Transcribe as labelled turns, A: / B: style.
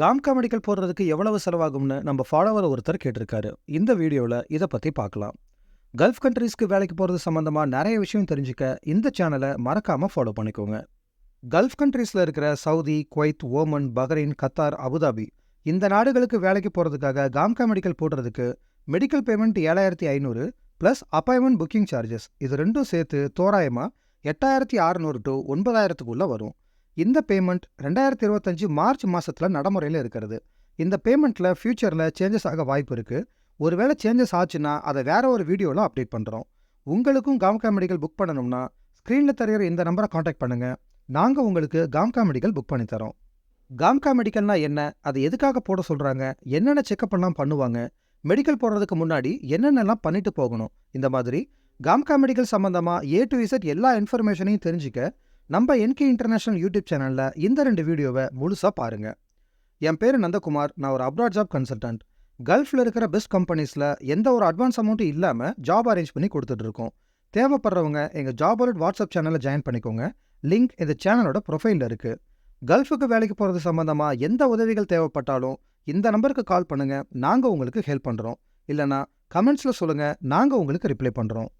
A: காம்கா medical போடுறதுக்கு எவ்வளவு செலவாகும்னு நம்ம ஃபாலோவர் ஒருத்தர் கேட்டிருக்காரு. இந்த வீடியோவில் இதை பற்றி பார்க்கலாம் கல்ஃப் கண்ட்ரீஸ்க்கு வேலைக்கு போகிறது சம்மந்தமாக நிறைய விஷயம் தெரிஞ்சுக்க இந்த சேனலை மறக்காமல் ஃபாலோ பண்ணிக்கோங்க. கல்ஃப் கண்ட்ரீஸில் இருக்கிற Saudi Kuwait Oman Bahrain Qatar Abu Dhabi இந்த நாடுகளுக்கு வேலைக்கு போகிறதுக்காக காம்கா மெடிக்கல் போடுறதுக்கு மெடிக்கல் பேமெண்ட் ஏழாயிரத்தி ஐநூறு ப்ளஸ் அப்பாயின்மெண்ட் புக்கிங் சார்ஜஸ் இது ரெண்டும் சேர்த்து தோராயமாக எட்டாயிரத்தி அறநூறு டு ஒன்பதாயிரத்துக்குள்ளே வரும். இந்த பேமெண்ட் ரெண்டாயிரத்தி இருபத்தஞ்சு மார்ச் மாதத்தில் நடைமுறையில் இருக்கிறது. இந்த பேமெண்ட்டில் ஃப்யூச்சரில் சேஞ்சஸ் ஆக வாய்ப்பு இருக்குது ஒருவேளை சேஞ்சஸ் ஆச்சுன்னா அதை வேற ஒரு வீடியோவில் அப்டேட் பண்ணுறோம் உங்களுக்கும் காம்கா மெடிக்கல் புக் பண்ணணும்னா ஸ்க்ரீனில் தெரியிற இந்த நம்பரை காண்டாக்ட் பண்ணுங்கள் நாங்கள் உங்களுக்கு காம்கா மெடிக்கல் புக் பண்ணி தரோம். காம்கா மெடிக்கல்னா என்ன? அது எதுக்காக போட சொல்கிறாங்க என்னென்ன செக்கப் எல்லாம் பண்ணுவாங்க? மெடிக்கல் போடுறதுக்கு முன்னாடி என்னென்னலாம் பண்ணிட்டு போகணும்? இந்த மாதிரி காம்கா மெடிக்கல் சம்மந்தமாக ஏ டு இசட் எல்லா இன்ஃபர்மேஷனையும் தெரிஞ்சுக்க நம்ம என்கே இன்டர்நேஷனல் யூடியூப் சேனலில் இந்த ரெண்டு வீடியோவை முழுசாக பாருங்கள் என் பேர் நந்தகுமார். நான் ஒரு அப்ராட் ஜாப் கன்சல்டன்ட் கல்ஃபில் இருக்கிற பெஸ்ட் கம்பெனிஸில் எந்த ஒரு அட்வான்ஸ் அமௌண்ட்டும் இல்லாமல் ஜாப் அரேஞ்ச் பண்ணி கொடுத்துட்ருக்கோம் தேவைப்படுறவங்க எங்கள் ஜாப் அலர்ட் வாட்ஸ்அப் சேனலில் ஜாயின் பண்ணிக்கோங்க. லிங்க் இந்த சேனலோட ப்ரொஃபைலில் இருக்குது கல்ஃபுக்கு வேலைக்கு போகிறது சம்மந்தமாக எந்த உதவிகள் தேவைப்பட்டாலும் இந்த நம்பருக்கு கால் பண்ணுங்கள் நாங்கள் உங்களுக்கு ஹெல்ப் பண்ணுறோம் இல்லைனா கமெண்ட்ஸில் சொல்லுங்கள் நாங்கள் உங்களுக்கு ரிப்ளை பண்ணுறோம்